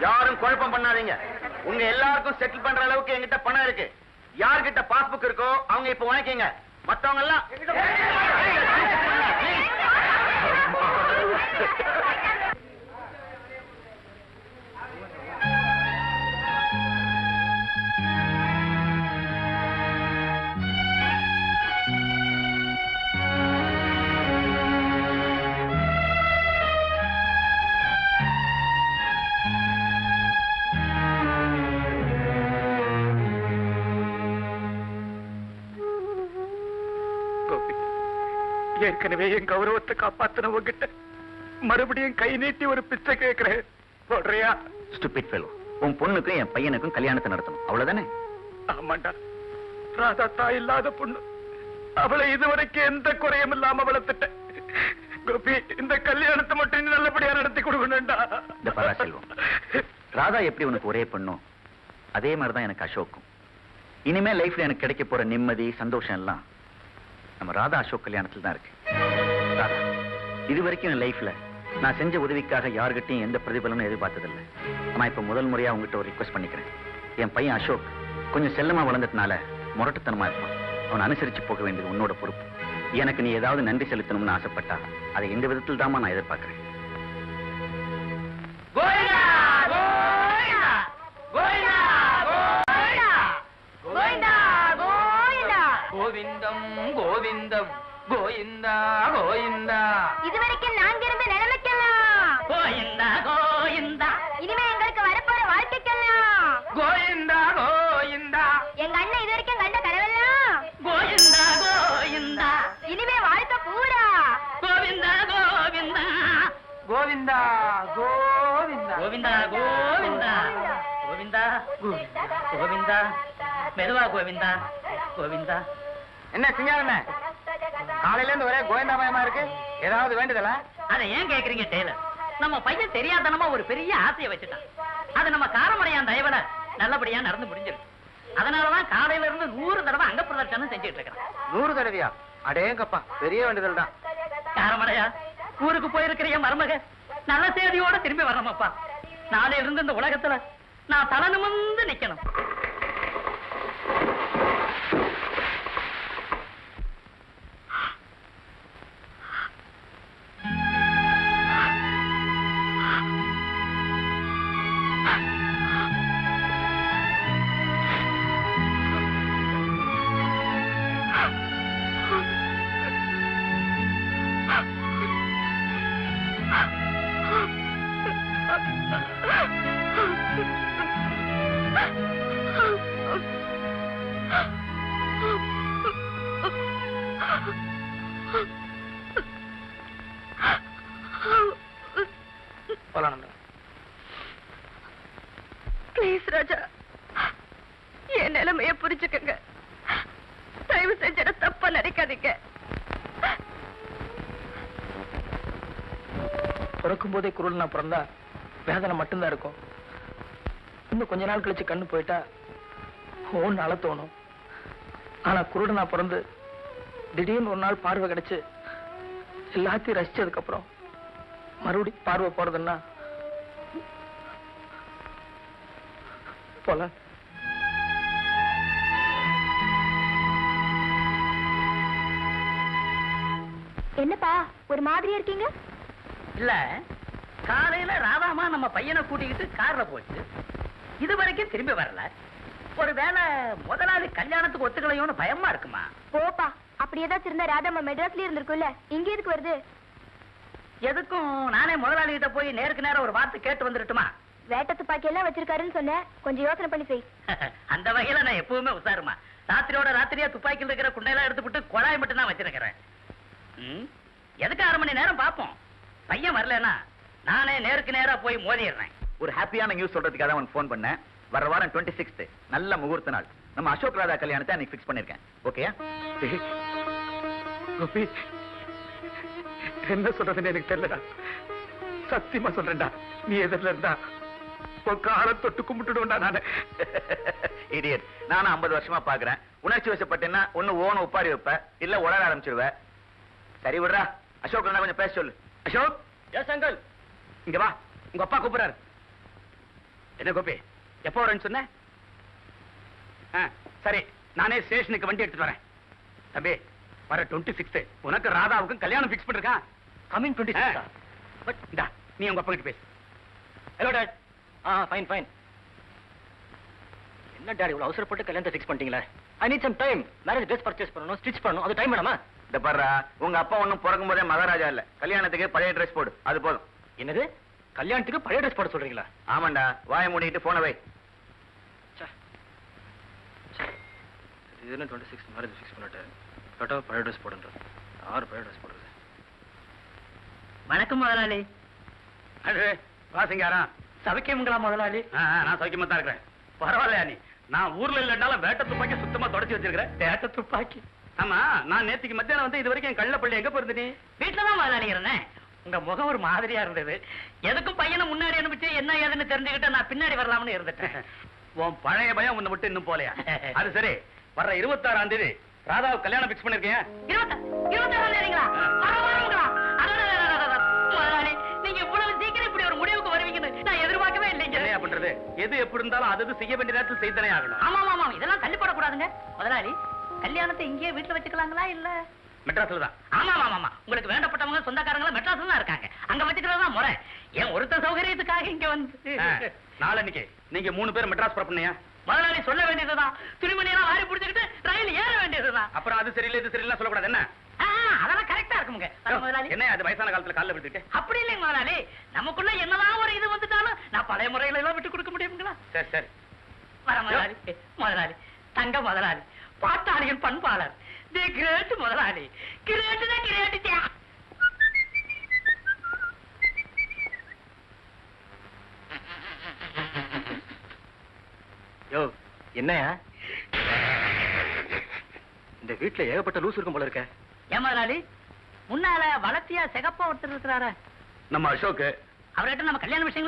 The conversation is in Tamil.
யாரும் குழப்பம் பண்ணாதீங்க உங்க எல்லாருக்கும் செட்டில் பண்ற அளவுக்கு என்கிட்ட பணம் இருக்கு யார்கிட்ட பாஸ்புக் இருக்கோ அவங்க இப்ப வாங்கிக்கங்க மத்தவங்க எல்லாம் ஏற்கனவே என் கௌரவத்தை காப்பாத்தின உங்ககிட்ட மறுபடியும் கை நீட்டி ஒரு பிச்சை கேட்கிறேன். போடுறியா? ஸ்டூபிட் ஃபெலோ உன் பொண்ணுக்கும் என் பையனுக்கும் கல்யாணத்தை நடத்தணும். அவ்வளவுதானே? ஆமாண்டா. ராதா தாய் இல்லாத பொண்ணு. அவளை இதுவரைக்கும் எந்த குறையும் இல்லாம வளர்த்துட்டேன். கோபி இந்த கல்யாணத்தை மட்டும் நல்லபடியா நடத்தி கொடுக்கணும்டா. செல்வம். ராதா எப்படி உனக்கு ஒரே பொண்ணும் அதே மாதிரிதான் எனக்கு அசோக்கும். இனிமே லைஃப்ல எனக்கு கிடைக்க போற நிம்மதி சந்தோஷம் எல்லாம் நம்ம ராதா அசோக் கல்யாணத்துல தான் இருக்கு. ராதா இது வரைக்கும் என் லைஃப்ல நான் செஞ்ச உதவிக்காக யார்கிட்டையும் எந்த பிரதிபலனும் எதிர்பார்த்ததில்லை. ஆனால் இப்போ முதல் முறையாக உங்ககிட்ட ஒரு ரிக்வஸ்ட் பண்ணிக்கிறேன். என் பையன் அசோக் கொஞ்சம் செல்லமா வளர்ந்ததுனால முரட்டுத்தனமாக இருப்பான். அவனை அனுசரிச்சு போக வேண்டியது உன்னோட பொறுப்பு. எனக்கு நீ ஏதாவது நன்றி செலுத்தணும்னு ஆசைப்பட்டா அதை இந்த விதத்தில் தான் நான் எதிர்பார்க்குறேன். கோவிந்தம் கோவிந்தம் கோவிந்தா கோவிந்தா இதுவரைக்கும் நாங்க இருந்த நிலைமைக்கெல்லாம். கோவிந்தா கோவிந்தா இனிமே எங்களுக்கு வரப்போற வாழ்க்கைக்கெல்லாம். கோவிந்தா கோவிந்தா எங்க அண்ணன் இதுவரைக்கும் கண்ட கனவெல்லாம். கோவிந்தா கோவிந்தா இனிமே வாழ்க்கை பூரா. கோவிந்தா. கோவிந்தா கோவிந்தா. கோவிந்தா கோவிந்தா. கோவிந்தா கோவிந்தா. கோவிந்தா மெதுவா கோவிந்தா. கோவிந்தா. என்ன சிங்காரண்ணே? காலையில இருந்து ஒரே கோயந்தாமயமா இருக்கு. ஏதாவது வேண்டுதலா? அதை ஏன் கேக்குறீங்க டெய்லர் நம்ம பையன் தெரியாதனமா ஒரு பெரிய ஆசையை வச்சுட்டான். அது நம்ம காரமடையான் தயவுல நல்லபடியா நடந்து முடிஞ்சிருக்கு. அதனாலதான் காலையில இருந்து நூறு தடவை அங்க பிரதர்ஷனம் செஞ்சுட்டு இருக்கிறேன். நூறு தடவையா? அடேங்கப்பா பெரிய வேண்டுதல் தான். காரமடையா ஊருக்கு போயிருக்கிற என் மருமக நல்ல செய்தியோட திரும்பி வரணுமப்பா. நாளையில இருந்து இந்த உலகத்துல நான் தலை நிமிர்ந்து நிக்கணும். பிறக்கும் போதே குரல் நான் பிறந்தா வேதனை மட்டும்தான் இருக்கும். இன்னும் கொஞ்ச நாள் கழிச்சு கண்ணு போயிட்டா ஒன்று அழ தோணும். ஆனா குருடு நான் பிறந்து திடீர்னு ஒரு நாள் பார்வை கிடைச்சு எல்லாத்தையும் ரசிச்சதுக்கப்புறம் மறுபடி பார்வை போறதுன்னா போல என்னப்பா ஒரு மாதிரியா இருக்கீங்க? இல்ல காலையில ராதாமா நம்ம பையனை கூட்டிக்கிட்டு கார்ல போச்சு. இது வரைக்கும் திரும்பி வரல. ஒருவேளை முதலாளி கல்யாணத்துக்கு ஒத்துக்கலையோன்னு பயமா இருக்குமா? போப்பா அப்படி ஏதாச்சும் இருந்தா ராதாமா மெட்ராஸ்லயே இருந்திருக்கும்ல. இங்க எதுக்கு வருது? எதுக்கும் நானே முதலாளி கிட்ட போய் நேருக்கு நேரம் ஒரு வார்த்தை கேட்டு வந்துடட்டுமா வேட்ட துப்பாக்கி எல்லாம் வச்சிருக்காருன்னு சொன்னேன். கொஞ்சம் யோசனை பண்ணி செய். அந்த வகையில நான் எப்பவுமே உசாருமா ராத்திரியோட ராத்திரியா துப்பாக்கியில் இருக்கிற குண்டையெல்லாம் எடுத்துவிட்டு குழாய் மட்டும் தான் வச்சிருக்கிறேன். ம், எதுக்கு அரை மணி நேரம் பார்ப்போம்? பையன் வரலனா நானே நேருக்கு நேரா போய் மோதிடுறேன். ஒரு ஹாப்பியான நியூஸ் சொல்றதுக்காக தான் உனக்கு ஃபோன் பண்ணேன். வர வாரம் டுவெண்ட்டி சிக்ஸ்த் நல்ல முகூர்த்த நாள். நம்ம அசோக் ராதா கல்யாணத்தை அன்னைக்கு ஃபிக்ஸ் பண்ணிருக்கேன். ஓகேயா கோபி என்ன சொல்றதுன்னு எனக்கு தெரியலடா. சத்தியமா சொல்றேன்டா. நீ எதிரில இருந்தா உன் காலை தொட்டு கும்பிட்டுடுவேன்டா நானு. இடியட் நானும் ஐம்பது வருஷமா பாக்குறேன் உணர்ச்சி வசப்பட்டேன்னா ஒண்ணு ஓன உப்பாரி வைப்ப இல்ல உலர ஆரம்பிச்சிருவ. சரி விடுறா. அசோக் கொஞ்சம் பேச சொல்லு. அசோக்? எஸ் அங்கிள் இங்க வா. உங்க அப்பா கூப்பிடுறாரு. என்ன கோபி? எப்போ வரேன்னு சொன்ன? ஆ, சரி. நானே ஸ்டேஷனுக்கு வண்டி எடுத்துட்டு வரேன். தம்பி வர டுவெண்ட்டி சிக்ஸ்த் உனக்கு ராதாவுக்கும் கல்யாணம் ஃபிக்ஸ் பண்ணிருக்கான் கமிங் டுவெண்ட்டி பட் இந்தா நீ உங்க அப்பா கிட்ட பேசு. Hello dad ah fine fine என்ன டாடி இவ்வளவு அவசரப்பட்டு கல்யாணத்தை fix பண்ணிட்டீங்களே? I need some time marriage dress purchase பண்ணணும் ஸ்டிச் பண்ணணும். அது டைம் வேணாமா? பாருடா உங்க அப்பா ஒண்ணும் பிறக்கும் போதே மகாராஜா இல்ல. கல்யாணத்துக்கு பழைய ட்ரெஸ் போடு அது போதும். என்னது? கல்யாணத்துக்கு பழைய ட்ரெஸ் போட சொல்றீங்களா? ஆமாண்டா வாயை மூடிட்டு போன வை. இது என்ன டுவெண்ட்டி சிக்ஸ் மேரேஜ் ஃபிக்ஸ் பண்ணிட்டு? கரெக்டாக பழைய ட்ரெஸ் போடுன்றது யார் பழைய ட்ரெஸ் போடுறது? வணக்கம் முதலாளி. அது வாசிங்காரா? சவிக்கமுங்களா முதலாளி? நான் சௌக்கியமா தான் இருக்கிறேன். பரவாயில்லையா நீ? நான் ஊர்ல இல்லைனாலும் வேட்ட துப்பாக்கி சுத்தமா தொடச்சு வச்சிருக்கிறேன். வேட்ட துப்பாக்கி. ஆமா நான் நேத்திக்கு மத்தியானம் வந்து இது வரைக்கும் என் கள்ளப்பள்ளி எங்க போயிருந்த நீ? வீட்டுல தான் முதலாளி இருந்தேன் உங்க முகம் ஒரு மாதிரியா இருந்தது. எதுக்கும் பையனை முன்னாடி அனுப்பிச்சு என்ன ஏதுன்னு தெரிஞ்சுக்கிட்டு நான் பின்னாடி வரலாம்னு இருந்துட்டேன். உன் பழைய பயம் உன்னை விட்டு இன்னும் போலையா அது சரி. வர்ற இருபத்தாறாம் தேதி ராதாவுக்கு கல்யாணம் பிக்ஸ் பண்ணிருக்கேன் இருபத்த- இருபத்தாறாம் தேதிங்களா? நீங்க இவ்வளவு சீக்கிரம் இப்படி ஒரு முடிவுக்கு வருவீங்கன்னு நான் எதிர்பார்க்கவே இல்லைங்க. என்னையா பண்றது? எது எப்படி இருந்தாலும் அது செய்ய வேண்டிய நேரத்தில் செய்தனே ஆகணும். ஆமா ஆமா இதெல்லாம் தள்ளிப்படக்கூடாதுங்க. முதலாளி கல்யாணத்தை இங்கேயே வீட்டுல வச்சுக்கலாங்களா இல்ல? மெட்ராஸ்ல தான். ஆமா ஆமா ஆமா உங்களுக்கு வேண்டப்பட்டவங்க சொந்தக்காரங்க மெட்ராஸ்ல தான் இருக்காங்க. அங்க வச்சுக்கிறது தான் முறை. என் ஒருத்த சௌகரியத்துக்காக இங்க வந்து. நாளன்னைக்கு நீங்க மூணு பேர் மெட்ராஸ் புறப்பண்ணியா முதலாளி சொல்ல வேண்டியதுதான். துணிமணியெல்லாம் வாரி பிடிச்சுக்கிட்டு ரயில் ஏற வேண்டியதுதான். அப்புறம் அது சரியில்லை இது சரியில்லை சொல்லக்கூடாது. என்ன? ஆ, அதெல்லாம் கரெக்டா இருக்குமுங்க. வர முதலாளி. என்ன அது வயசான காலத்துல காலில் விட்டுட்டு அப்படி இல்லைங்க முதலாளி. நமக்குள்ள என்னதான் ஒரு இது வந்துட்டாலும் நான் பழைய முறையில எல்லாம் விட்டு கொடுக்க முடியுங்களா சரி சரி. வர முதலாளி முதலாளி தங்க முதலாளி. பாட்டாளியின் பண்பாளர். தி கிரேட் முதலாளி. கிரேட் தான் கிரேட் யோ என்னையா? இந்த வீட்ல ஏகப்பட்ட லூஸ் இருக்கும் போல இருக்க. ஏன் முதலாளி? முன்னால வளர்த்தியா சிகப்பா ஒருத்தர் இருக்கிறாரு. நம்ம அசோக் அவர்கிட்ட நம்ம கல்யாண விஷயங்கள்